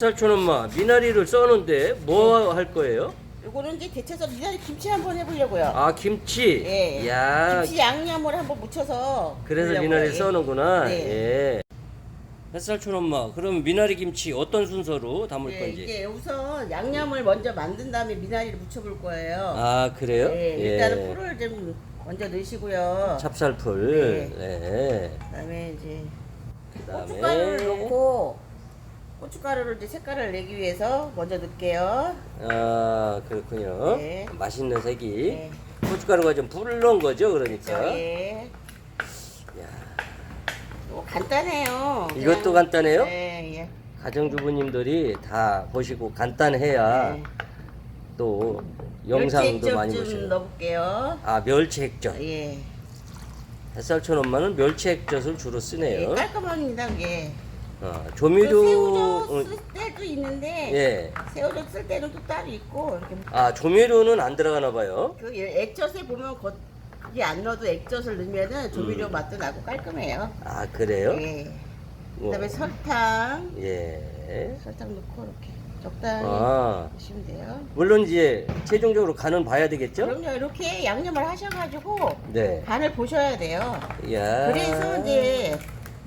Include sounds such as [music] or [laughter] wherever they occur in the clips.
살촌 엄마 미나리를 써는데 뭐 할 거예요? 요거는 이제 데쳐서 미나리 김치 한번 해보려고요. 아 김치. 예. 야. 김치 양념을 한번 묻혀서. 그래서. 미나리 예. 써는구나. 네. 예. 햇살촌 엄마 그럼 미나리 김치 어떤 순서로 담을 예, 건지. 이게 우선 양념을 먼저 만든 다음에 미나리를 묻혀볼 거예요. 아 그래요? 예, 일단은 풀을 좀 먼저 넣으시고요. 찹쌀풀. 네. 네. 그다음에 이제 그다음에 고춧가루를 넣고 고춧가루를 이제 색깔을 내기 위해서 먼저 넣을게요. 아 그렇군요. 네. 맛있는 색이. 네. 고춧가루가 좀 불러온 거죠, 그러니까. 예. 야, 뭐 간단해요. 이것도 그냥- 간단해요? 예, 예. 가정주부님들이 다 보시고 간단해야 네. 또 영상도 많이 좀 보시고. 넣어볼게요. 아 멸치 액젓. 예. 햇살촌 엄마는 멸치 액젓을 주로 예, 쓰네요. 깔끔합니다, 이게. 어, 그 조미료. 새우젓 어, 쓸 때도 있는데 예. 새우젓 쓸 때는 또 따로 있고 이렇게 아 조미료는 안 들어가나 봐요. 그 액젓에 보면 거, 그게 안 넣어도 액젓을 넣으면은 조미료 음. 맛도 나고 깔끔해요. 아 그래요? 예. 뭐, 그다음에 설탕, 예. 설탕 넣고 이렇게 적당히 아 넣으시면 돼요. 물론 이제 최종적으로 간은 봐야 되겠죠? 그럼요, 이렇게 양념을 하셔가지고 네. 간을 보셔야 돼요. 야. 그래서 이제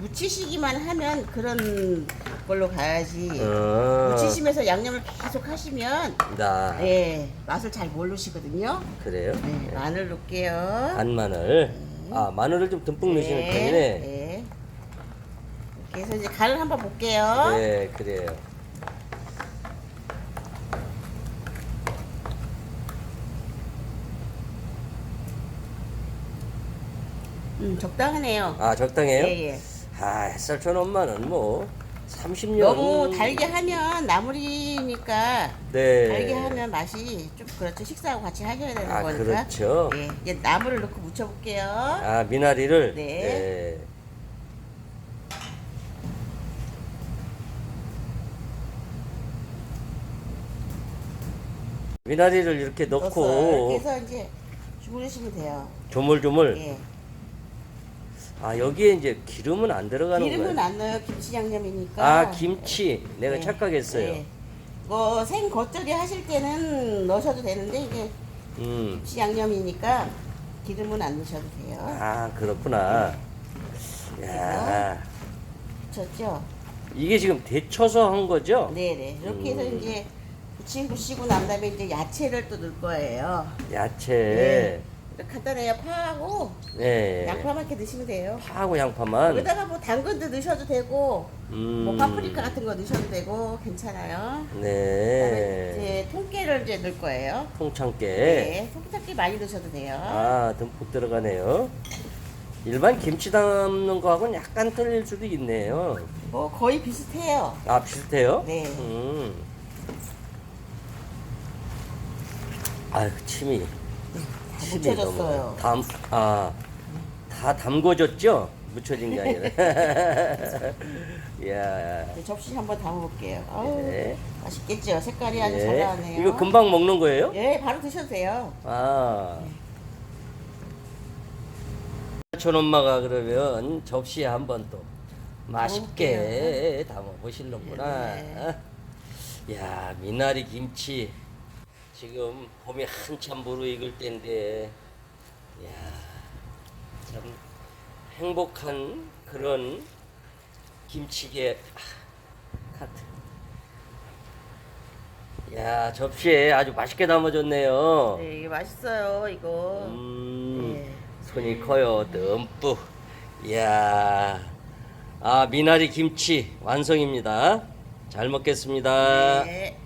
무치시기만 하면 그런 걸로 가야지. 어. 무치시면서 양념을 계속 하시면 나 예 맛을 잘 모르시거든요. 그래요? 네, 마늘 넣을게요. 간 마늘. 아 마늘을 좀 듬뿍 넣으시는 편이네. 네. 이렇게 해서 이제 간을 한번 볼게요. 네, 그래요. 음, 적당하네요. 아 적당해요? 예, 예. 아 햇살촌 엄마는 뭐 30년 너무 달게 하면 나물이니까 네. 달게 하면 맛이 좀 그렇죠. 식사하고 같이 하셔야 되는 아 거니까. 그렇죠. 예, 이제 나물을 넣고 무쳐볼게요. 아 미나리를 네. 예. 미나리를 이렇게. 넣고 이렇게 해서 이제 주무르시면 돼요. 조물조물 예. 아 여기에 이제 기름은 안 들어가는 기름은 거예요? 안 넣어요. 김치 양념이니까. 아 김치 내가 네. 착각했어요. 네. 뭐생 겉절이 하실 때는 넣으셔도 되는데 이게 음. 김치 양념이니까 기름은 안 넣으셔도 돼요. 아 그렇구나. 야 그렇죠? 이게 지금 데쳐서 한 거죠? 네네. 이렇게 해서 음. 이제 부치부치고 난 다음에 이제 야채를 또 넣을 거예요. 야채. 이렇게 간단해요. 파하고 네. 양파만 이렇게 넣으시면 돼요. 파하고 양파만. 여기다가 뭐 당근도 넣으셔도 되고 음. 뭐 파프리카 같은 거 넣으셔도 되고 괜찮아요. 그다음에 네. 이제 통깨를 이제 넣을 거예요. 통창깨. 네, 통깨 많이 넣으셔도 돼요. 아, 듬뿍 들어가네요. 일반 김치 담는 거하고는 약간 틀릴 수도 있네요. 뭐 거의 비슷해요. 아, 비슷해요? 네. 음. 아유, 침이. 묻혀졌어요. 담, 아, 다 담궈졌죠? 묻혀진 게 아니라. [laughs] 이야. 이제 접시 한번 담아볼게요. 아우, 네. 맛있겠죠? 색깔이 아주 잘 예. 나왔네요. 이거 금방 먹는 거예요? 예, 바로 드셔도 돼요. 아. 촌 엄마가 그러면 접시에 한번 또 맛있게 담아 보실런구나. 네. 야 미나리 김치 지금 봄이 한참 무르익을 때인데, 야참 행복한 그런 김치게 아, 카트. 야 접시에 아주 맛있게 담아줬네요. 네, 이게 맛있어요, 이거. 음, 네. 손이 커요, 듬뿍. 이야, 아, 미나리 김치 완성입니다. 잘 먹겠습니다. 네.